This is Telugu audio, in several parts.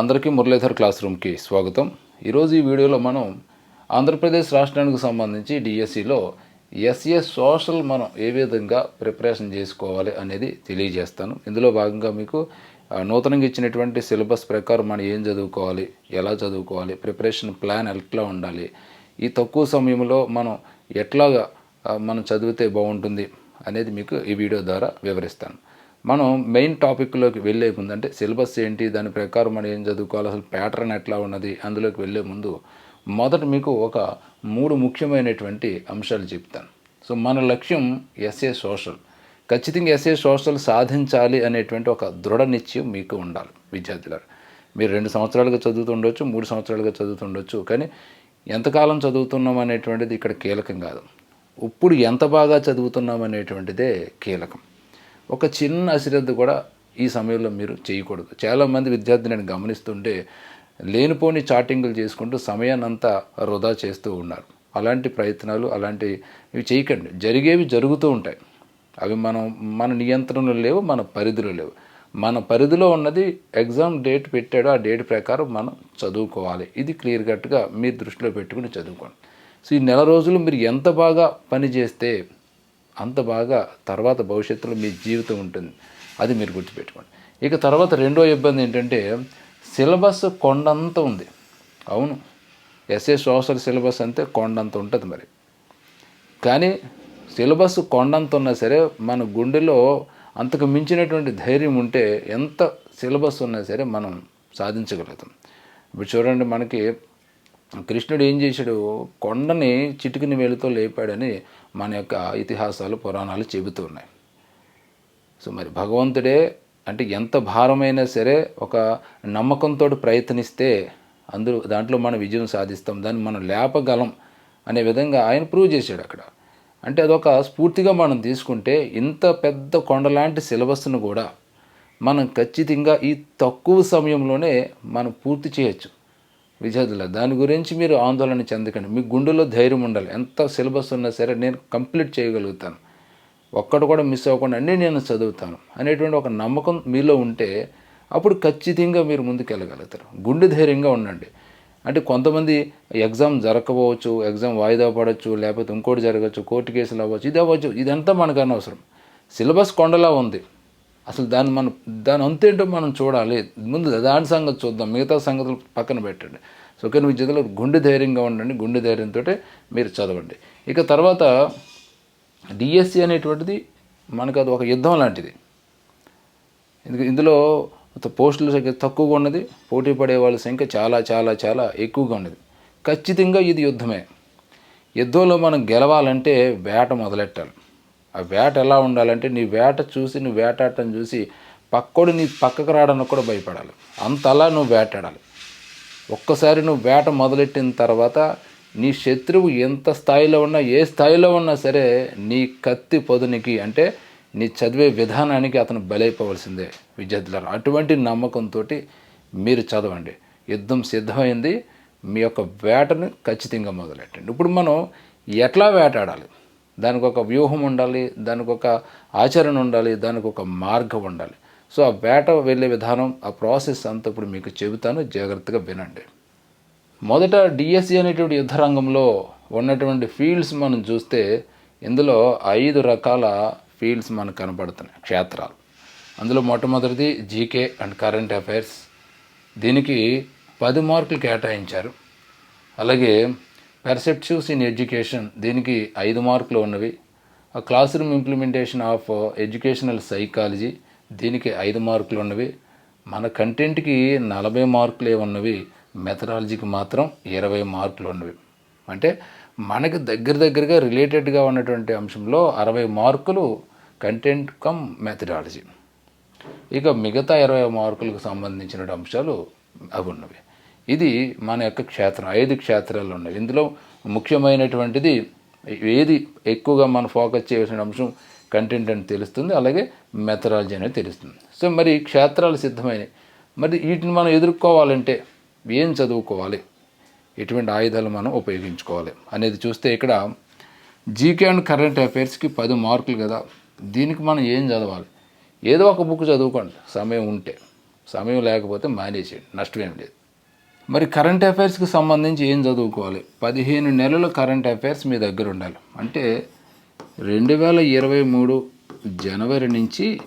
అందరికీ మురళీధర్ క్లాస్ రూమ్కి స్వాగతం. ఈరోజు ఈ వీడియోలో మనం ఆంధ్రప్రదేశ్ రాష్ట్రానికి సంబంధించి డిఎస్సిలో ఎస్ఏ సోషల్ మనం ఏ విధంగా ప్రిపరేషన్ చేసుకోవాలి అనేది తెలియజేస్తాను. ఇందులో భాగంగా మీకు నూతనంగా ఇచ్చినటువంటి సిలబస్ ప్రకారం మనం ఏం చదువుకోవాలి ఎలా చదువుకోవాలి ప్రిపరేషన్ ప్లాన్ ఎట్లా ఉండాలి ఈ తక్కువ సమయంలో మనం ఎట్లాగా మనం చదివితే బాగుంటుంది అనేది మీకు ఈ వీడియో ద్వారా వివరిస్తాను. మనం మెయిన్ టాపిక్లోకి వెళ్ళే ముందు అంటే సిలబస్ ఏంటి దాని ప్రకారం మనం ఏం చదువుకోవాలి అసలు ప్యాటర్న్ ఎట్లా ఉన్నది అందులోకి వెళ్ళే ముందు మొదట మీకు ఒక మూడు ముఖ్యమైనటువంటి అంశాలు చెప్తాను. సో మన లక్ష్యం ఎస్ఏ సోషల్ ఖచ్చితంగా ఎస్ఏ సోషల్ సాధించాలి అనేటువంటి ఒక దృఢ నిశ్చయం మీకు ఉండాలి విద్యార్థులారు. మీరు రెండు సంవత్సరాలుగా చదువుతుండొచ్చు మూడు సంవత్సరాలుగా చదువుతుండొచ్చు కానీ ఎంతకాలం చదువుతున్నాం అనేటువంటిది ఇక్కడ కీలకం కాదు. ఇప్పుడు ఎంత బాగా చదువుతున్నాం అనేటువంటిదే కీలకం. ఒక చిన్న అశ్రద్ధ కూడా ఈ సమయంలో మీరు చేయకూడదు. చాలామంది విద్యార్థులు నేను గమనిస్తుంటే లేనిపోని చాటింగులు చేసుకుంటూ సమయాన్నంతా వృధా చేస్తూ ఉన్నారు. అలాంటి ప్రయత్నాలు అలాంటి ఇవి చేయకండి. జరిగేవి జరుగుతూ ఉంటాయి. అవి మనం మన నియంత్రణలో లేవు మన పరిధిలో లేవు. మన పరిధిలో ఉన్నది ఎగ్జామ్ డేట్ పెట్టాడు ఆ డేట్ ప్రకారం మనం చదువుకోవాలి. ఇది క్లియర్ కట్గా మీరు దృష్టిలో పెట్టుకుని చదువుకోండి. సో ఈ నెల రోజులు మీరు ఎంత బాగా పని చేస్తే అంత బాగా తర్వాత భవిష్యత్తులో మీ జీవితం ఉంటుంది. అది మీరు గుర్తుపెట్టుకోండి. ఇక తర్వాత రెండో ఇబ్బంది ఏంటంటే సిలబస్ కొండంత ఉంది. అవును. ఎస్ఏ సోషల్ సిలబస్ అంతే కొండంత ఉంటుంది మరి. కానీ సిలబస్ కొండంత ఉన్నా సరే మన గుండెలో అంతకు మించినటువంటి ధైర్యం ఉంటే ఎంత సిలబస్ ఉన్నా సరే మనం సాధించగలుగుతాం. ఇప్పుడు చూడండి మనకి కృష్ణుడు ఏం చేశాడు? కొండని చిటికిన వేలుతో లేపాడని మన యొక్క ఇతిహాసాలు పురాణాలు చెబుతున్నాయి సో మరి భగవంతుడే అంటే ఎంత భారమైనా సరే ఒక నమ్మకంతో ప్రయత్నిస్తే అందులో దాంట్లో మనం విజయం సాధిస్తాం దాన్ని మనం లేపగలం అనే విధంగా ఆయన ప్రూవ్ చేశాడు అక్కడ. అంటే అదొక స్ఫూర్తిగా మనం తీసుకుంటే ఇంత పెద్ద కొండలాంటి సిలబస్ను కూడా మనం ఖచ్చితంగా ఈ తక్కువ సమయంలోనే మనం పూర్తి చేయొచ్చు. విద్యార్థుల దాని గురించి మీరు ఆందోళన చెందకండి. మీ గుండెలో ధైర్యం ఉండాలి. ఎంత సిలబస్ ఉన్నా సరే నేను కంప్లీట్ చేయగలుగుతాను. ఒక్కడు కూడా మిస్ అవ్వకుండా అన్నీ నేను చదువుతాను అనేటువంటి ఒక నమ్మకం మీలో ఉంటే అప్పుడు ఖచ్చితంగా మీరు ముందుకెళ్ళగలుగుతారు. గుండె ధైర్యంగా ఉండండి. అంటే కొంతమంది ఎగ్జామ్ జరగకపోవచ్చు ఎగ్జామ్ వాయిదా పడవచ్చు లేకపోతే ఇంకోటి జరగచ్చు కోర్టు కేసులు అవ్వచ్చు ఇది అవ్వచ్చు ఇదంతా మనకు అనవసరం. సిలబస్ కొండలా ఉంది. అసలు దాన్ని మనం దాని అంతేంటో మనం చూడాలి. ముందు దాని సంగతి చూద్దాం. మిగతా సంగతులు పక్కన పెట్టండి. సో ఓకే విద్యార్థులు గుండె ధైర్యంగా ఉండండి. గుండె ధైర్యంతో మీరు చదవండి. ఇక తర్వాత డిఎస్సి అనేటువంటిది మనకు అది ఒక యుద్ధం లాంటిది. ఇందులో పోస్టుల సంఖ్య తక్కువగా ఉన్నది. పోటీ పడే వాళ్ళ సంఖ్య చాలా చాలా చాలా ఎక్కువగా ఉన్నది. ఖచ్చితంగా ఇది యుద్ధమే. యుద్ధంలో మనం గెలవాలంటే వేట మొదలెట్టాలి. ఆ వేట ఎలా ఉండాలంటే నీ వేట చూసి నువ్వు వేటాడటం చూసి పక్కోడు నీ పక్కకు రావడానికి కూడా భయపడాలి. అంతలా నువ్వు వేటాడాలి. ఒక్కసారి నువ్వు వేట మొదలెట్టిన తర్వాత నీ శత్రువు ఎంత స్థాయిలో ఉన్నా ఏ స్థాయిలో ఉన్నా సరే నీ కత్తి పొదునికి అంటే నీ చదివే విధానానికి అతను బలైపోవలసిందే విద్యార్థులారు. అటువంటి నమ్మకంతో మీరు చదవండి. యుద్ధం సిద్ధమైంది. మీ యొక్క వేటను ఖచ్చితంగా మొదలెట్టండి. ఇప్పుడు మనం ఎట్లా వేటాడాలి? దానికి ఒక వ్యూహం ఉండాలి దానికి ఒక ఆచరణ ఉండాలి దానికి ఒక మార్గం ఉండాలి. సో ఆ వేట వెళ్ళే విధానం ఆ ప్రాసెస్ అంతా ఇప్పుడు మీకు చెబుతాను. జాగ్రత్తగా వినండి. మొదట డిఎస్సి అనేటువంటి యుద్ధ రంగంలో ఉన్నటువంటి ఫీల్డ్స్ మనం చూస్తే ఇందులో ఐదు రకాల ఫీల్డ్స్ మనకు కనపడుతున్నాయి క్షేత్రాలు. అందులో మొట్టమొదటిది జీకే అండ్ కరెంట్ అఫైర్స్. దీనికి పది మార్కులు కేటాయించారు. అలాగే పెర్సెప్టివ్స్ ఇన్ ఎడ్యుకేషన్ దీనికి ఐదు మార్కులు ఉన్నవి. ఆ class room implementation of educational psychology దీనికి ఐదు మార్కులు ఉన్నవి. మన కంటెంట్కి నలభై మార్కులే ఉన్నవి. మెథడాలజీకి మాత్రం ఇరవై మార్కులు ఉన్నవి. అంటే మనకి దగ్గర దగ్గరగా రిలేటెడ్గా ఉన్నటువంటి అంశంలో అరవై మార్కులు కంటెంట్ కమ్ మెథడాలజీ ఇక మిగతా ఇరవై మార్కులకు సంబంధించిన అంశాలు అవి ఉన్నవి. ఇది మన యొక్క క్షేత్రం ఐదు క్షేత్రాలు ఉన్నాయి. ఇందులో ముఖ్యమైనటువంటిది ఏది ఎక్కువగా మనం ఫోకస్ చేయాల్సిన అంశం కంటెంట్ అని తెలుస్తుంది అలాగే మెథడాలజీ అనేది తెలుస్తుంది. సో మరి క్షేత్రాలు సిద్ధమైనవి. మరి వీటిని మనం ఎదుర్కోవాలంటే ఏం చదువుకోవాలి? ఎటువంటి ఆయుధాలు మనం ఉపయోగించుకోవాలి? అనేది చూస్తే ఇక్కడ జీకే అండ్ కరెంట్ అఫైర్స్కి పది మార్కులు కదా. దీనికి మనం ఏం చదవాలి? ఏదో ఒక బుక్ చదువుకోండి. సమయం ఉంటే. సమయం లేకపోతే మానేసేయండి. నష్టం ఏం లేదు. మరి కరెంట్ అఫైర్స్కి సంబంధించి ఏం చదువుకోవాలి? పదిహేను నెలల కరెంట్ అఫైర్స్ మీ దగ్గర ఉండాలి. అంటే రెండు వేల ఇరవై మూడు జనవరి నుంచి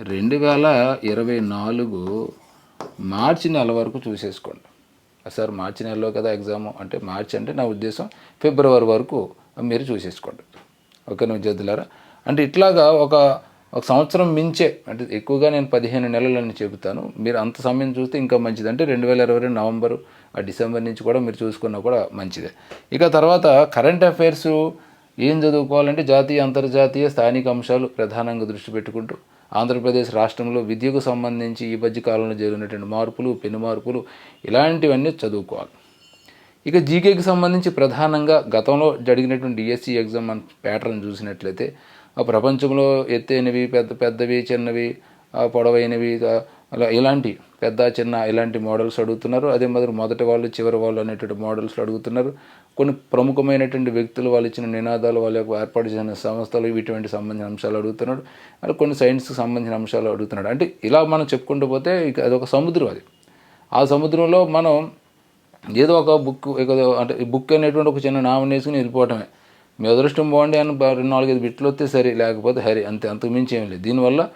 రెండు వేల ఇరవై నాలుగు మార్చి నెల వరకు చూసేసుకోండి. సార్ మార్చి నెలలో కదా ఎగ్జామ్ అంటే మార్చి అంటే నా ఉద్దేశం ఫిబ్రవరి వరకు మీరు చూసేసుకోండి. ఓకే నువ్వు చేద్దులారా అంటే ఇట్లాగా ఒక ఒక సంవత్సరం మించే అంటే ఎక్కువగా నేను పదిహేను నెలలని చెబుతాను. మీరు అంత సమయం చూస్తే ఇంకా మంచిది. అంటే రెండు వేల ఇరవై రెండు నవంబరు ఆ డిసెంబర్ నుంచి కూడా మీరు చూసుకున్నా కూడా మంచిదే. ఇక తర్వాత కరెంట్ అఫైర్స్ ఏం చదువుకోవాలంటే జాతీయ అంతర్జాతీయ స్థానిక అంశాలు ప్రధానంగా దృష్టి పెట్టుకుంటూ ఆంధ్రప్రదేశ్ రాష్ట్రంలో విద్యకు సంబంధించి ఈ మధ్య కాలంలో జరిగినటువంటి మార్పులు పెను మార్పులు ఇలాంటివన్నీ చదువుకోవాలి. ఇక జీకేకి సంబంధించి ప్రధానంగా గతంలో జరిగినటువంటి డిఎస్సి ఎగ్జామ్ మన ప్యాటర్న్ చూసినట్లయితే ఆ ప్రపంచంలో ఎత్తైనవి పెద్ద పెద్దవి చిన్నవి పొడవైనవి అలా ఇలాంటి పెద్ద చిన్న ఇలాంటి మోడల్స్ అడుగుతున్నారు. అదే మాదిరి మొదటి వాళ్ళు చివరి వాళ్ళు అనేటువంటి మోడల్స్ అడుగుతున్నారు. కొన్ని ప్రముఖమైనటువంటి వ్యక్తులు వాళ్ళు ఇచ్చిన నినాదాలు వాళ్ళ యొక్క ఏర్పాటు చేసిన సంస్థలు ఇటువంటి సంబంధించిన అంశాలు అడుగుతున్నాడు అలా కొన్ని సైన్స్కి సంబంధించిన అంశాలు అడుగుతున్నాడు అంటే ఇలా మనం చెప్పుకుంటూ పోతే ఇక అదొక సముద్రం అది. ఆ సముద్రంలో మనం ఏదో ఒక బుక్ ఏదో అంటే బుక్ అనేటువంటి ఒక చిన్న నామం వేసుకుని వెళ్ళిపోవటమే. మీ అదృష్టం బాగుండి అని రెండు నాలుగైదు బిట్లు వస్తే సరే లేకపోతే హరి అంతే అంతకు మించి ఏం లేదు. దీనివల్ల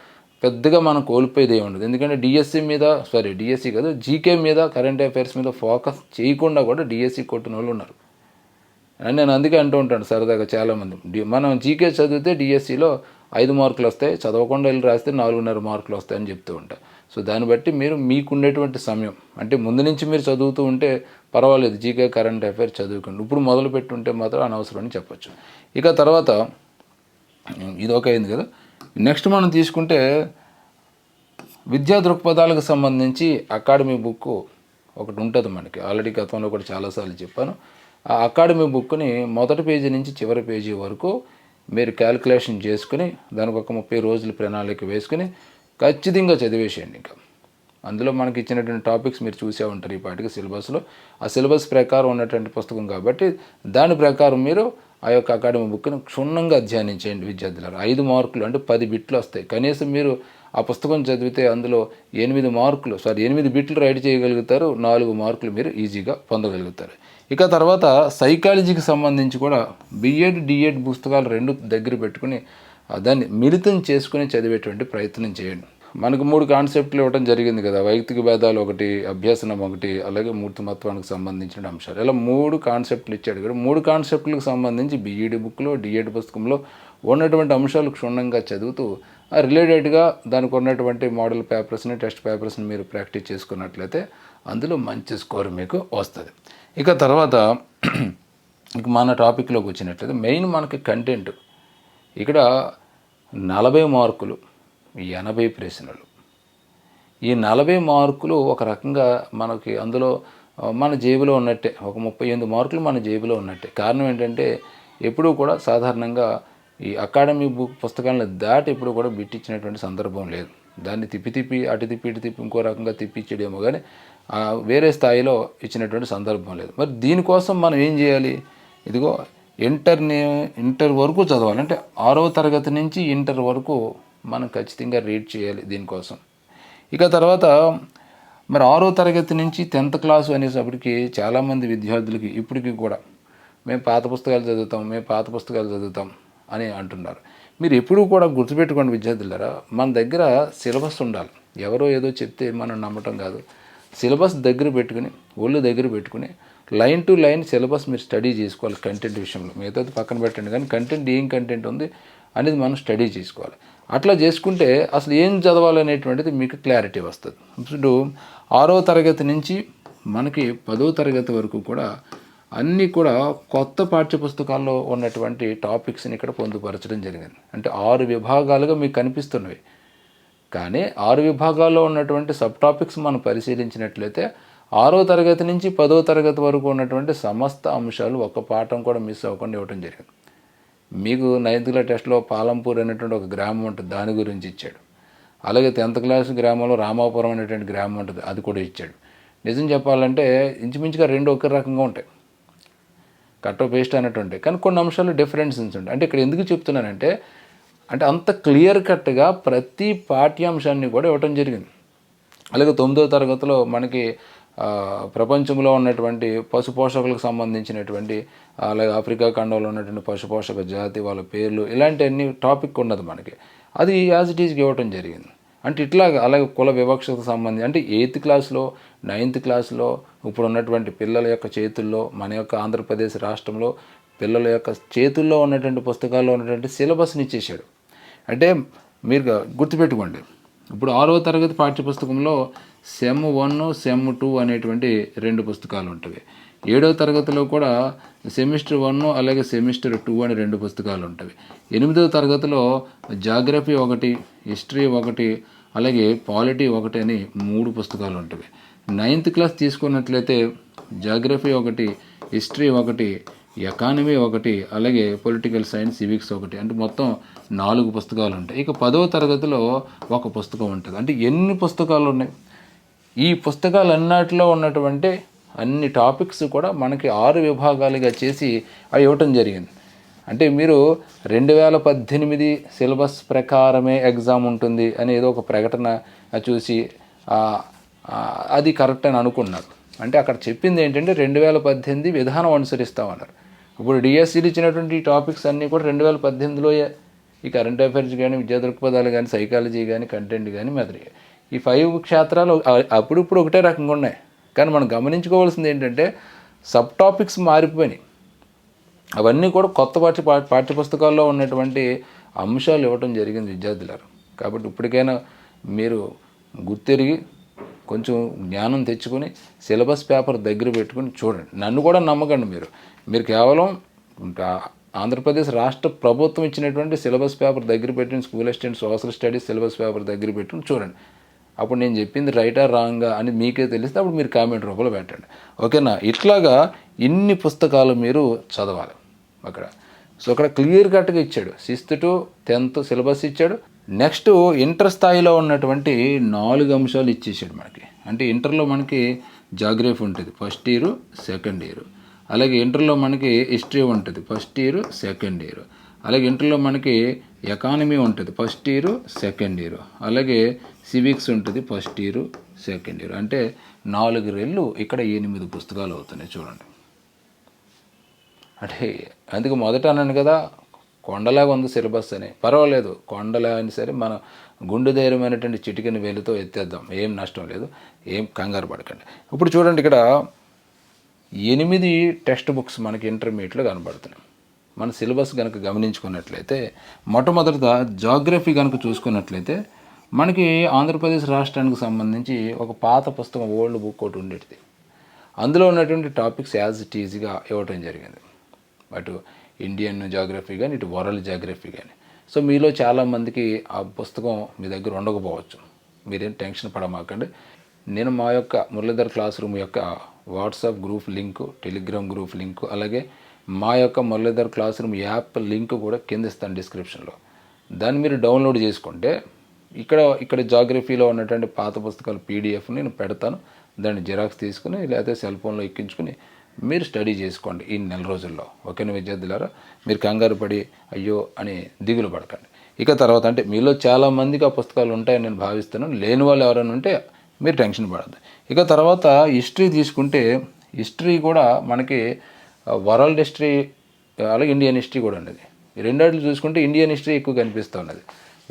పెద్దగా మనం కోల్పోయేది ఉండదు. ఎందుకంటే డిఎస్సి మీద సారీ డిఎస్సి కాదు జీకే మీద కరెంట్ అఫైర్స్ మీద ఫోకస్ చేయకుండా కూడా డిఎస్సి కొట్టిన వాళ్ళు ఉన్నారు. అని నేను అందుకే అంటూ ఉంటాను సరదాగా చాలామంది. డి- మనం జీకే చదివితే డిఎస్సిలో ఐదు మార్కులు వస్తాయి చదవకుండా వెళ్ళి రాస్తే నాలుగున్నర మార్కులు వస్తాయని చెప్తూ ఉంటాను సో దాన్ని బట్టి మీరు మీకున్నటువంటి సమయం. అంటే ముందు నుంచి మీరు చదువుతూ ఉంటే పర్వాలేదు జీకే కరెంట్ అఫైర్ చదువుకోండి. ఇప్పుడు మొదలు పెట్టుంటే మాత్రం అనవసరం అని చెప్పొచ్చు. ఇక తర్వాత ఇది ఒక అయింది కదా? నెక్స్ట్ మనం తీసుకుంటే విద్యా దృక్పథాలకు సంబంధించి అకాడమీ బుక్ ఒకటి ఉంటుంది మనకి. ఆల్రెడీ గతంలో కూడా చాలాసార్లు చెప్పాను. ఆ అకాడమీ బుక్ని మొదటి పేజీ నుంచి చివరి పేజీ వరకు మీరు క్యాలిక్యులేషన్ చేసుకుని దానికి ఒక ముప్పై రోజుల ప్రణాళిక వేసుకుని ఖచ్చితంగా చదివేసేయండి ఇంకా. అందులో మనకి ఇచ్చినటువంటి టాపిక్స్ మీరు చూసే ఉంటారు ఈ పాటికి సిలబస్లో ఆ సిలబస్ ప్రకారం ఉన్నటువంటి పుస్తకం కాబట్టి దాని ప్రకారం మీరు ఆ యొక్క అకాడమీ బుక్ని క్షుణ్ణంగా అధ్యయనం చేయండి విద్యార్థులారు. ఐదు మార్కులు అంటే పది బిట్లు వస్తాయి. కనీసం మీరు ఆ పుస్తకం చదివితే అందులో ఎనిమిది మార్కులు సారీ ఎనిమిది బిట్లు రైట్ చేయగలుగుతారు. నాలుగు మార్కులు మీరు ఈజీగా పొందగలుగుతారు. ఇక తర్వాత సైకాలజీకి సంబంధించి కూడా బిఎడ్ డిఎడ్ పుస్తకాలు రెండు దగ్గర పెట్టుకుని దాన్ని మిళితం చేసుకుని చదివేటువంటి ప్రయత్నం చేయండి. మనకు మూడు కాన్సెప్ట్లు ఇవ్వడం జరిగింది కదా. వైయక్తిక భేదాలు ఒకటి అభ్యసనం ఒకటి అలాగే మూర్తిమత్వానికి సంబంధించిన అంశాలు. ఇలా మూడు కాన్సెప్ట్లు ఇచ్చాడు కదా. మూడు కాన్సెప్ట్లకు సంబంధించి బీఈడి బుక్లో డిఎడ్ పుస్తకంలో ఉన్నటువంటి అంశాలు క్షుణ్ణంగా చదువుతూ ఆ రిలేటెడ్గా దానికి ఉన్నటువంటి మోడల్ పేపర్స్ని టెస్ట్ పేపర్స్ని మీరు ప్రాక్టీస్ చేసుకున్నట్లయితే అందులో మంచి స్కోర్ మీకు వస్తుంది. ఇక తర్వాత ఇక మన టాపిక్లోకి వచ్చినట్లయితే మెయిన్ మనకి కంటెంట్ ఇక్కడ నలభై మార్కులు ఎనభై ప్రశ్నలు. ఈ నలభై మార్కులు ఒక రకంగా మనకి అందులో మన జేబులో ఉన్నట్టే. ఒక ముప్పై ఎనిమిది మార్కులు మన జేబులో ఉన్నట్టే. కారణం ఏంటంటే ఎప్పుడూ కూడా సాధారణంగా ఈ అకాడమీ బుక్ పుస్తకాలను దాటి ఎప్పుడు కూడా బిట్టించినటువంటి సందర్భం లేదు. దాన్ని తిప్పి తిప్పి అటు తిప్పి ఇటు తిప్పి ఇంకో రకంగా తిప్పిచ్చేడేమో కానీ వేరే స్థాయిలో ఇచ్చినటువంటి సందర్భం లేదు. మరి దీనికోసం మనం ఏం చేయాలి? ఇదిగో ఇంటర్ని ఇంటర్ వరకు చదవాలి. అంటే ఆరవ తరగతి నుంచి ఇంటర్ వరకు మనం ఖచ్చితంగా రీడ్ చేయాలి దీనికోసం. ఇక తర్వాత మరి ఆరో తరగతి నుంచి టెన్త్ క్లాసు అనేసప్పటికి చాలామంది విద్యార్థులకి ఇప్పటికీ కూడా మేము పాత పుస్తకాలు చదువుతాం మేము పాత పుస్తకాలు చదువుతాం అని అంటున్నారు. మీరు ఎప్పుడూ కూడా గుర్తుపెట్టుకోండి విద్యార్థులారా మన దగ్గర సిలబస్ ఉండాలి. ఎవరో ఏదో చెప్తే మనం నమ్మటం కాదు. సిలబస్ దగ్గర పెట్టుకుని ఒళ్ళు దగ్గర పెట్టుకుని లైన్ టు లైన్ సిలబస్ మీరు స్టడీ చేసుకోవాలి కంటెంట్ విషయంలో. మిగతాది పక్కన పెట్టండి కానీ కంటెంట్ ఏం కంటెంట్ ఉంది అనేది మనం స్టడీ చేసుకోవాలి. అట్లా చేసుకుంటే అసలు ఏం చదవాలనేటువంటిది మీకు క్లారిటీ వస్తుంది. ఇప్పుడు ఆరో తరగతి నుంచి మనకి పదో తరగతి వరకు కూడా అన్నీ కూడా కొత్త పాఠ్యపుస్తకాల్లో ఉన్నటువంటి టాపిక్స్ని ఇక్కడ పొందుపరచడం జరిగింది. అంటే ఆరు విభాగాలుగా మీకు కనిపిస్తున్నవి. కానీ ఆరు విభాగాల్లో ఉన్నటువంటి సబ్ టాపిక్స్ మనం పరిశీలించినట్లయితే ఆరో తరగతి నుంచి పదో తరగతి వరకు ఉన్నటువంటి సమస్త అంశాలు ఒక పాఠం కూడా మిస్ అవ్వకుండా ఇవ్వడం జరిగింది. మీకు నైన్త్ క్లాస్ టెస్ట్లో పాలంపూర్ అనేటువంటి ఒక గ్రామం ఉంటుంది. దాని గురించి ఇచ్చాడు. అలాగే టెన్త్ క్లాస్ గ్రామంలో రామాపురం అనేటువంటి గ్రామం ఉంటుంది. అది కూడా ఇచ్చాడు. నిజం చెప్పాలంటే ఇంచుమించుగా రెండు ఒకే రకంగా ఉంటాయి. కట్ పేస్ట్ అన్నట్టు ఉంటాయి కానీ కొన్ని అంశాలు డిఫరెన్సెస్ ఉంటాయి. అంటే ఇక్కడ ఎందుకు చెప్తున్నానంటే అంటే అంత క్లియర్ కట్గా ప్రతి పాఠ్యాంశాన్ని కూడా ఇవ్వటం జరిగింది. అలాగే తొమ్మిదో తరగతిలో మనకి ప్రపంచంలో ఉన్నటువంటి పశు పోషకులకు సంబంధించినటువంటి అలాగే ఆఫ్రికా ఖండంలో ఉన్నటువంటి పశు పోషక జాతి వాళ్ళ పేర్లు ఇలాంటివన్నీ టాపిక్ ఉన్నది మనకి. అది యాజ్ ఇట్ ఈజ్కి ఇవ్వటం జరిగింది. అంటే ఇట్లాగా అలాగే కుల వివక్షకు సంబంధించి అంటే ఎయిత్ క్లాస్లో నైన్త్ క్లాస్లో ఇప్పుడు ఉన్నటువంటి పిల్లల యొక్క చేతుల్లో మన యొక్క ఆంధ్రప్రదేశ్ రాష్ట్రంలో పిల్లల యొక్క చేతుల్లో ఉన్నటువంటి పుస్తకాల్లో ఉన్నటువంటి సిలబస్ని ఇచ్చేసాడు అంటే మీరు గుర్తుపెట్టుకోండి. ఇప్పుడు ఆరవ తరగతి పాఠ్యపుస్తకంలో సెమ్ వన్ సెమ్ టూ అనేటువంటి రెండు పుస్తకాలు ఉంటాయి ఏడవ తరగతిలో కూడా సెమిస్టర్ వన్ అలాగే సెమిస్టర్ టూ అని రెండు పుస్తకాలు ఉంటాయి ఎనిమిదవ తరగతిలో జాగ్రఫీ ఒకటి హిస్టరీ ఒకటి అలాగే పాలిటీ ఒకటి అని మూడు పుస్తకాలు ఉంటాయి నైన్త్ క్లాస్ తీసుకున్నట్లయితే జాగ్రఫీ ఒకటి హిస్టరీ ఒకటి ఎకానమీ ఒకటి అలాగే పొలిటికల్ సైన్స్ సివిక్స్ ఒకటి అంటే మొత్తం నాలుగు పుస్తకాలు ఉంటాయి. ఇక పదవ తరగతిలో ఒక పుస్తకం ఉంటుంది. అంటే ఎన్ని పుస్తకాలు ఉన్నాయి? ఈ పుస్తకాలన్నిటిలో ఉన్నటువంటి అన్ని టాపిక్స్ కూడా మనకి ఆరు విభాగాలుగా చేసి అవి ఇవ్వటం జరిగింది. అంటే మీరు రెండు వేల పద్దెనిమిది సిలబస్ ప్రకారమే ఎగ్జామ్ ఉంటుంది అని ఏదో ఒక ప్రకటన చూసి అది కరెక్ట్ అని అనుకున్నారు. అంటే అక్కడ చెప్పింది ఏంటంటే రెండు వేల పద్దెనిమిది విధానం అనుసరిస్తామన్నారు. ఇప్పుడు డిఎస్సీలు ఇచ్చినటువంటి టాపిక్స్ అన్నీ కూడా రెండు వేల పద్దెనిమిదిలో ఈ కరెంట్ అఫైర్స్ కానీ విద్యా దృక్పథాలు కానీ సైకాలజీ కానీ కంటెంట్ కానీ మెథడ్ ఈ ఫైవ్ క్షేత్రాలు అ- అప్పుడిప్పుడు ఒకటే రకంగా ఉన్నాయి. కానీ మనం గమనించుకోవాల్సింది ఏంటంటే సబ్ టాపిక్స్ మారిపోయినాయి. అవన్నీ కూడా కొత్త పాఠ్య పాఠ్యపుస్తకాల్లో ఉన్నటువంటి అంశాలు ఇవ్వటం జరిగింది విద్యార్థులారు. కాబట్టి ఇప్పటికైనా మీరు గుర్తెరిగి కొంచెం జ్ఞానం తెచ్చుకొని సిలబస్ పేపర్ దగ్గర పెట్టుకుని చూడండి. నన్ను కూడా నమ్మకండి మీరు. మీరు కేవలం ఆంధ్రప్రదేశ్ రాష్ట్ర ప్రభుత్వం ఇచ్చినటువంటి సిలబస్ పేపర్ దగ్గర పెట్టుకుని school assistant social studies syllabus paper దగ్గర పెట్టుకుని చూడండి. అప్పుడు నేను చెప్పింది రైటా రాంగా అని మీకే తెలిస్తే అప్పుడు మీరు కామెంట్ రూపంలో పెట్టండి. ఓకేనా? ఇట్లాగా ఇన్ని పుస్తకాలు మీరు చదవాలి అక్కడ. సో అక్కడ క్లియర్ కట్గా ఇచ్చాడు. సిక్స్త్ టు టెన్త్ సిలబస్ ఇచ్చాడు. నెక్స్ట్ ఇంటర్ స్థాయిలో ఉన్నటువంటి నాలుగు అంశాలు ఇచ్చేసాడు మనకి. అంటే ఇంటర్లో మనకి జాగ్రఫీ ఉంటుంది ఫస్ట్ ఇయర్ సెకండ్ ఇయర్. అలాగే ఇంటర్లో మనకి హిస్టరీ ఉంటుంది ఫస్ట్ ఇయర్ సెకండ్ ఇయర్. అలాగే ఇంటర్లో మనకి ఎకానమీ ఉంటుంది ఫస్ట్ ఇయర్ సెకండ్ ఇయర్. అలాగే సివిక్స్ ఉంటుంది ఫస్ట్ ఇయర్ సెకండ్ ఇయర్. అంటే నాలుగు రెళ్ళు ఇక్కడ ఎనిమిది పుస్తకాలు అవుతున్నాయి చూడండి. అంటే అందుకు మొదట అన్నాను కదా కొండలాగా ఉంది సిలబస్ అని. పర్వాలేదు కొండలా అని సరే మన గుండు ధైర్యమైనటువంటి చిటికని వేలుతో ఎత్తేద్దాం. ఏం నష్టం లేదు ఏం కంగారు పడకండి. ఇప్పుడు చూడండి ఇక్కడ ఎనిమిది టెక్స్ట్ బుక్స్ మనకి ఇంటర్మీడియట్లో కనబడుతున్నాయి. మన సిలబస్ కనుక గమనించుకున్నట్లయితే మొట్టమొదట జాగ్రఫీ కనుక చూసుకున్నట్లయితే మనకి ఆంధ్రప్రదేశ్ రాష్ట్రానికి సంబంధించి ఒక పాత పుస్తకం ఓల్డ్ బుక్ ఒకటి ఉండేది అందులో ఉన్నటువంటి టాపిక్స్ యాజ్ ఇట్ ఈజీగా ఇవ్వటం జరిగింది. అటు ఇండియన్ జాగ్రఫీ కానీ ఇటు వరల్డ్ జాగ్రఫీ కానీ సో మీలో చాలామందికి ఆ పుస్తకం మీ దగ్గర ఉండకపోవచ్చు. మీరేం టెన్షన్ పడమాకండి. నేను మా యొక్క మురళీధర్ క్లాస్ రూమ్ యొక్క WhatsApp group link Telegram group link అలాగే మా యొక్క Muralidhar class room app link కూడా కింద ఇస్తాను డిస్క్రిప్షన్లో. దాన్ని మీరు డౌన్లోడ్ చేసుకుంటే ఇక్కడ ఇక్కడ జాగ్రఫీలో ఉన్నటువంటి పాత పుస్తకాలు పీడిఎఫ్ నేను పెడతాను. దాన్ని జిరాక్స్ తీసుకుని లేకపోతే సెల్ ఫోన్లో ఎక్కించుకుని మీరు స్టడీ చేసుకోండి ఈ నెల రోజుల్లో. ఓకేనా విద్యార్థులారా? మీరు కంగారు పడి అయ్యో అని దిగులు పడకండి. ఇక తర్వాత అంటే మీలో చాలామందికి ఆ పుస్తకాలు ఉంటాయని నేను భావిస్తున్నాను. లేని వాళ్ళు ఎవరైనా ఉంటే మీరు టెన్షన్ పడద్దు. ఇక తర్వాత హిస్టరీ తీసుకుంటే హిస్టరీ కూడా మనకి వరల్డ్ హిస్టరీ అలాగే ఇండియన్ హిస్టరీ కూడా ఉండేది ఈ చూసుకుంటే ఇండియన్ హిస్టరీ ఎక్కువ కనిపిస్తూ ఉన్నది.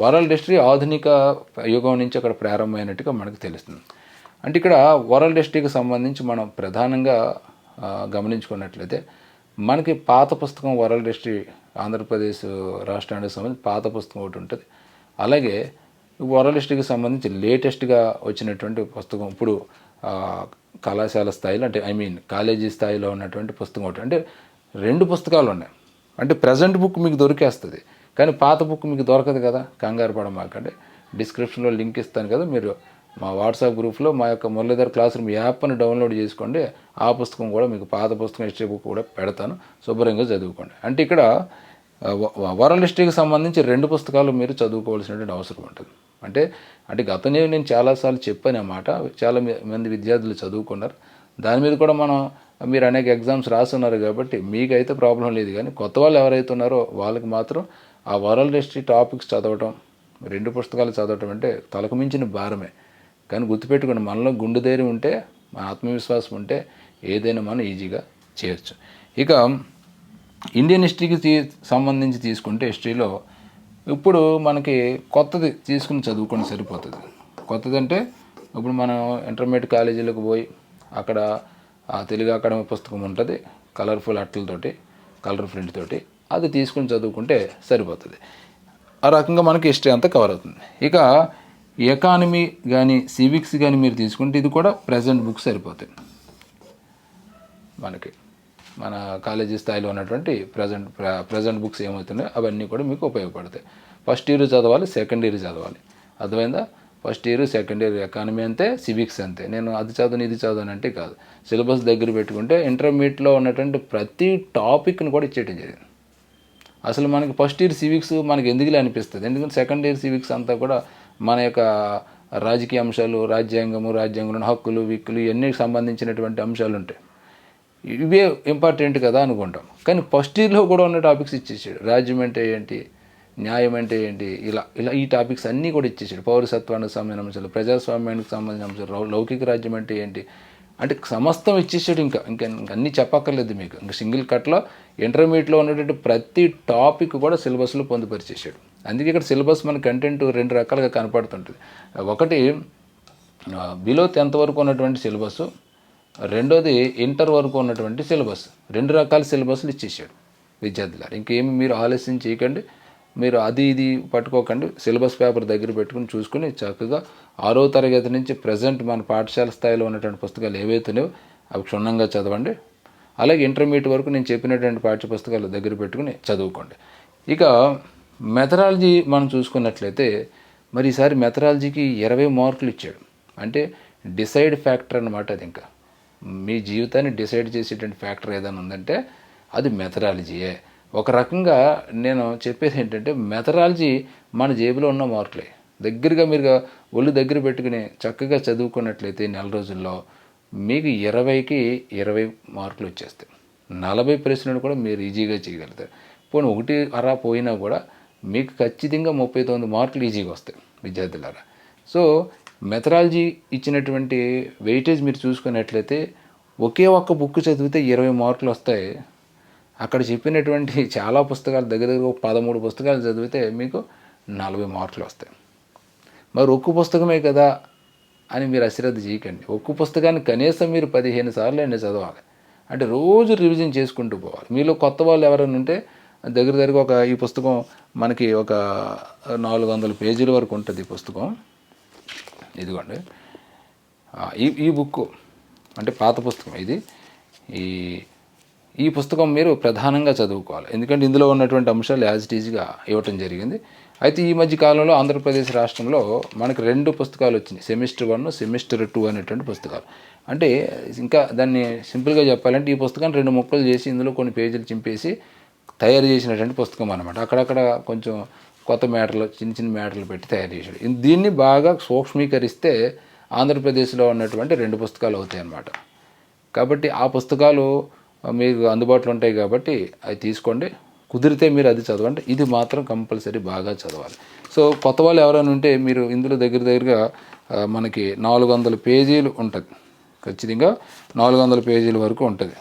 వరల్డ్ హిస్టరీ ఆధునిక యుగం నుంచి అక్కడ ప్రారంభమైనట్టుగా మనకు తెలుస్తుంది. అంటే ఇక్కడ వరల్డ్ హిస్టరీకి సంబంధించి మనం ప్రధానంగా గమనించుకున్నట్లయితే మనకి పాత పుస్తకం వరల్డ్ హిస్టరీ ఆంధ్రప్రదేశ్ రాష్ట్రానికి సంబంధించి పాత పుస్తకం ఒకటి ఉంటుంది. అలాగే వరల్డ్ హిస్టరీకి సంబంధించి లేటెస్ట్గా వచ్చినటువంటి పుస్తకం ఇప్పుడు కళాశాల స్థాయిలో అంటే ఐ మీన్ కాలేజీ స్థాయిలో ఉన్నటువంటి పుస్తకం ఒకటి. అంటే రెండు పుస్తకాలు ఉన్నాయి. అంటే ప్రజెంట్ బుక్ మీకు దొరికేస్తుంది. కానీ పాత బుక్ మీకు దొరకదు కదా కంగారు పడమాకండి డిస్క్రిప్షన్లో లింక్ ఇస్తాను కదా మీరు మా వాట్సాప్ గ్రూప్లో మా యొక్క మురళీధర్ క్లాస్ రూమ్ యాప్ని డౌన్లోడ్ చేసుకోండి. ఆ పుస్తకం కూడా మీకు పాత పుస్తకం హిస్టరీ బుక్ కూడా పెడతాను. శుభ్రంగా చదువుకోండి. అంటే ఇక్కడ వ- వరల్డ్ హిస్టరీకి సంబంధించి రెండు పుస్తకాలు మీరు చదువుకోవాల్సినటువంటి అవసరం ఉంటుంది. అంటే అంటే గతంలో నేను చాలాసార్లు చెప్పాను అన్నమాట చాలా మంది విద్యార్థులు చదువుకున్నారు. దాని మీద కూడా మనం మీరు అనేక ఎగ్జామ్స్ రాస్తున్నారు కాబట్టి మీకైతే ప్రాబ్లం లేదు. కానీ కొత్త వాళ్ళు ఎవరైతే ఉన్నారో వాళ్ళకి మాత్రం ఆ వరల్డ్ హిస్టరీ టాపిక్స్ చదవటం రెండు పుస్తకాలు చదవటం అంటే తలకు మించిన భారమే. కానీ గుర్తుపెట్టుకోండి మనలో గుండె ధైర్యం ఉంటే మన ఆత్మవిశ్వాసం ఉంటే ఏదైనా మనం ఈజీగా చేయొచ్చు. ఇక ఇండియన్ హిస్టరీకి తీ సంబంధించి తీసుకుంటే హిస్టరీలో ఇప్పుడు మనకి కొత్తది తీసుకుని చదువుకొని సరిపోతుంది. కొత్తది అంటే ఇప్పుడు మనం ఇంటర్మీడియట్ కాలేజీలకు పోయి అక్కడ ఆ తెలుగు అకాడమీ పుస్తకం ఉంటుంది కలర్ఫుల్ అట్టలతోటి కలర్ ప్రింట్ తోటి అది తీసుకుని చదువుకుంటే సరిపోతుంది. ఆ రకంగా మనకి హిస్టరీ అంతా కవర్ అవుతుంది. ఇక ఎకానమీ కానీ సివిక్స్ కానీ మీరు తీసుకుంటే ఇది కూడా ప్రజెంట్ బుక్స్ సరిపోతాయి. మనకి మన కాలేజీ స్థాయిలో ఉన్నటువంటి ప్రజెంట్ ప్రజెంట్ బుక్స్ ఏమవుతున్నాయో అవన్నీ కూడా మీకు ఉపయోగపడతాయి. ఫస్ట్ ఇయర్ చదవాలి సెకండ్ ఇయర్ చదవాలి. అర్థమైందా? First year second year economy అంతే సివిక్స్ అంతే. నేను అది చదవను ఇది చదవను అంటే కాదు. సిలబస్ దగ్గర పెట్టుకుంటే ఇంటర్మీడియట్లో ఉన్నటువంటి ప్రతి టాపిక్ని కూడా ఇచ్చేయడం జరిగింది. అసలు మనకి ఫస్ట్ ఇయర్ సివిక్స్ మనకి ఎందుకులే అనిపిస్తుంది? ఎందుకంటే సెకండ్ ఇయర్ సివిక్స్ అంతా కూడా మన యొక్క రాజకీయ అంశాలు రాజ్యాంగము రాజ్యాంగంలో హక్కులు విక్కులు ఇవన్నీ సంబంధించినటువంటి అంశాలు ఉంటాయి. ఇవే ఇంపార్టెంట్ కదా అనుకుంటాం. కానీ ఫస్ట్ ఇయర్లో కూడా ఉన్న టాపిక్స్ ఇచ్చేసాడు. రాజ్యం అంటే ఏంటి? న్యాయం అంటే ఏంటి? ఇలా ఇలా ఈ టాపిక్స్ అన్నీ కూడా ఇచ్చేసాడు. పౌరసత్వానికి సంబంధించిన అంశాలు ప్రజాస్వామ్యానికి సంబంధించిన అంశాలు లౌకిక రాజ్యం అంటే ఏంటి? అంటే సమస్తం ఇచ్చేసాడు ఇంకా. ఇంకా ఇంకా అన్నీ చెప్పక్కర్లేదు మీకు. ఇంకా సింగిల్ కట్లో ఇంటర్మీడియట్లో ఉన్నటువంటి ప్రతి టాపిక్ కూడా సిలబస్లో పొందుపరిచేసాడు. అందుకే ఇక్కడ సిలబస్ మన కంటెంట్ రెండు రకాలుగా కనపడుతుంటుంది. ఒకటి బిలో టెన్త్ వరకు ఉన్నటువంటి సిలబస్. రెండోది ఇంటర్ వరకు ఉన్నటువంటి సిలబస్. రెండు రకాల సిలబస్లు ఇచ్చేసాడు విద్యార్థులు. ఇంకేమి మీరు ఆలస్యం చేయకండి. మీరు అది ఇది పట్టుకోకండి సిలబస్ పేపర్ దగ్గర పెట్టుకుని చూసుకుని చక్కగా ఆరో తరగతి నుంచి ప్రజెంట్ మన పాఠశాల స్థాయిలో ఉన్నటువంటి పుస్తకాలు ఏవైతున్నాయో అవి క్షుణ్ణంగా చదవండి. అలాగే ఇంటర్మీడియట్ వరకు నేను చెప్పినటువంటి పాఠ్య పుస్తకాలు దగ్గర పెట్టుకుని చదువుకోండి. ఇక మెథడాలజీ మనం చూసుకున్నట్లయితే మరి ఈసారి మెథడాలజీకి ఇరవై మార్కులు ఇచ్చాడు. అంటే డిసైడ్ ఫ్యాక్టర్ అన్నమాట అది ఇంకా. మీ జీవితాన్ని డిసైడ్ చేసేటువంటి ఫ్యాక్టర్ ఏదైనా ఉందంటే అది మెథడాలజీయే. ఒక రకంగా నేను చెప్పేది ఏంటంటే మెథడాలజీ మన జేబులో ఉన్న మార్కులే. దగ్గరగా మీరు ఒళ్ళు దగ్గర పెట్టుకుని చక్కగా చదువుకున్నట్లయితే నెల రోజుల్లో మీకు ఇరవైకి ఇరవై మార్కులు వచ్చేస్తాయి. నలభై ప్రశ్నలు కూడా మీరు ఈజీగా చేయగలుగుతారు. పోనీ ఒకటి అరా పోయినా కూడా మీకు ఖచ్చితంగా ముప్పై తొమ్మిది మార్కులు ఈజీగా వస్తాయి విద్యార్థులారా. సో మెథడాలజీ ఇచ్చినటువంటి వెయిటేజ్ మీరు చూసుకున్నట్లయితే ఒకే ఒక్క బుక్ చదివితే ఇరవై మార్కులు వస్తాయి. అక్కడ చెప్పినటువంటి చాలా పుస్తకాలు దగ్గర దగ్గర ఒక పదమూడు పుస్తకాలు చదివితే మీకు నలభై మార్కులు వస్తాయి. మరి ఒక్క పుస్తకమే కదా అని మీరు అశ్రద్ధ చేయకండి. ఒక్క పుస్తకాన్ని కనీసం మీరు పదిహేను సార్లు అయినా చదవాలి. అంటే రోజు రివిజన్ చేసుకుంటూ పోవాలి. మీలో కొత్త వాళ్ళు ఎవరైనా ఉంటే దగ్గర దగ్గర ఒక ఈ పుస్తకం మనకి ఒక నాలుగు వందల పేజీల వరకు ఉంటుంది ఈ పుస్తకం. ఇదిగోండి. ఈ ఈ బుక్ అంటే పాత పుస్తకం ఇది. ఈ ఈ పుస్తకం మీరు ప్రధానంగా చదువుకోవాలి. ఎందుకంటే ఇందులో ఉన్నటువంటి అంశాలు యాజ్ ఇట్ ఈజ్గా ఇవ్వటం జరిగింది. అయితే ఈ మధ్య కాలంలో ఆంధ్రప్రదేశ్ రాష్ట్రంలో మనకు రెండు పుస్తకాలు వచ్చినాయి. సెమిస్టర్ వన్ సెమిస్టర్ టూ అనేటువంటి పుస్తకాలు. అంటే ఇంకా దాన్ని సింపుల్గా చెప్పాలంటే ఈ పుస్తకాన్ని రెండు ముక్కలు చేసి ఇందులో కొన్ని పేజీలు చింపేసి తయారు చేసినటువంటి పుస్తకం అనమాట అక్కడక్కడ కొంచెం కొత్త మ్యాటర్లు చిన్న చిన్న మ్యాటర్లు పెట్టి తయారు చేశాడు. దీన్ని బాగా సూక్ష్మీకరిస్తే ఆంధ్రప్రదేశ్లో ఉన్నటువంటి రెండు పుస్తకాలు అవుతాయి అన్నమాట కాబట్టి ఆ పుస్తకాలు మీకు అందుబాటులో ఉంటాయి కాబట్టి అవి తీసుకోండి. కుదిరితే మీరు అది చదవండి. ఇది మాత్రం కంపల్సరీ బాగా చదవాలి. సో కొత్త వాళ్ళు ఎవరైనా ఉంటే మీరు ఇందులో దగ్గర దగ్గరగా మనకి నాలుగు వందల పేజీలు ఉంటుంది. ఖచ్చితంగా నాలుగు వందల పేజీల వరకు ఉంటుంది.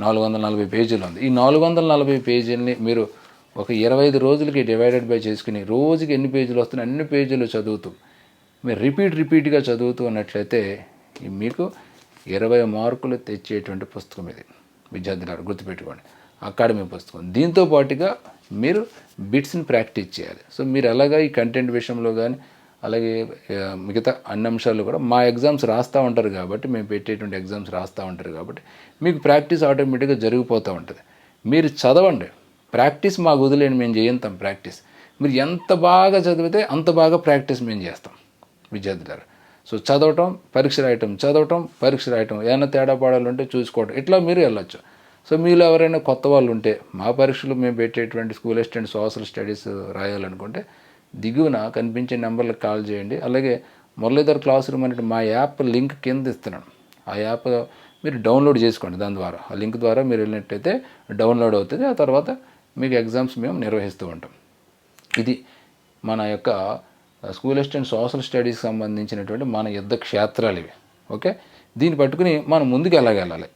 నాలుగు వందల నలభై పేజీలు ఉంది. ఈ నాలుగు వందల నలభై పేజీలని మీరు ఒక ఇరవై ఐదు రోజులకి డివైడెడ్ బై చేసుకుని రోజుకి ఎన్ని పేజీలు వస్తున్నాయి అన్ని పేజీలు చదువుతూ మీరు రిపీట్ రిపీట్గా చదువుతూ ఉన్నట్లయితే మీకు ఇరవై మార్కులు తెచ్చేటువంటి పుస్తకం ఇది. విద్యార్థులారు గుర్తుపెట్టుకోండి. అకాడమీ పుస్తకం. దీంతో పాటుగా మీరు బిట్స్ని ప్రాక్టీస్ చేయాలి. సో మీరు ఎలాగా ఈ కంటెంట్ విషయంలో కానీ అలాగే మిగతా అన్ని అంశాలు కూడా మా ఎగ్జామ్స్ రాస్తూ ఉంటారు కాబట్టి మేము పెట్టేటువంటి ఎగ్జామ్స్ రాస్తూ ఉంటారు కాబట్టి మీకు ప్రాక్టీస్ ఆటోమేటిక్గా జరిగిపోతూ ఉంటుంది. మీరు చదవండి. ప్రాక్టీస్ మాకు వదిలేండి మేము చేయంతాం ప్రాక్టీస్. మీరు ఎంత బాగా చదివితే అంత బాగా ప్రాక్టీస్ మేము చేస్తాం. విద్యార్థులారు సో చదవటం పరీక్ష రాయటం చదవటం పరీక్ష రాయటం. ఏమైనా తేడా పాడాలు ఉంటే చూసుకోవటం. ఇట్లా మీరు వెళ్ళొచ్చు. సో మీలో ఎవరైనా కొత్త వాళ్ళు ఉంటే మా పరీక్షలు మేము పెట్టేటువంటి స్కూల్ అసిస్టెంట్ సోషల్ స్టడీస్ రాయాలనుకుంటే దిగువన కనిపించే నెంబర్లకు కాల్ చేయండి. అలాగే మురళీధర్ క్లాస్ రూమ్ అనేది మా యాప్ లింక్ కింద ఇస్తున్నాను. ఆ యాప్ మీరు డౌన్లోడ్ చేసుకోండి దాని ద్వారా. ఆ లింక్ ద్వారా మీరు వెళ్ళినట్టయితే డౌన్లోడ్ అవుతుంది. ఆ తర్వాత మీకు ఎగ్జామ్స్ మేము నిర్వహిస్తూ ఉంటాం. ఇది మన యొక్క స్కూల్ అండ్ సోషల్ స్టడీస్కి సంబంధించినటువంటి మన యుద్ధ క్షేత్రాలు ఇవి. ఓకే దీన్ని పట్టుకుని మనం ముందుకు ఎలాగెళ్ళాలి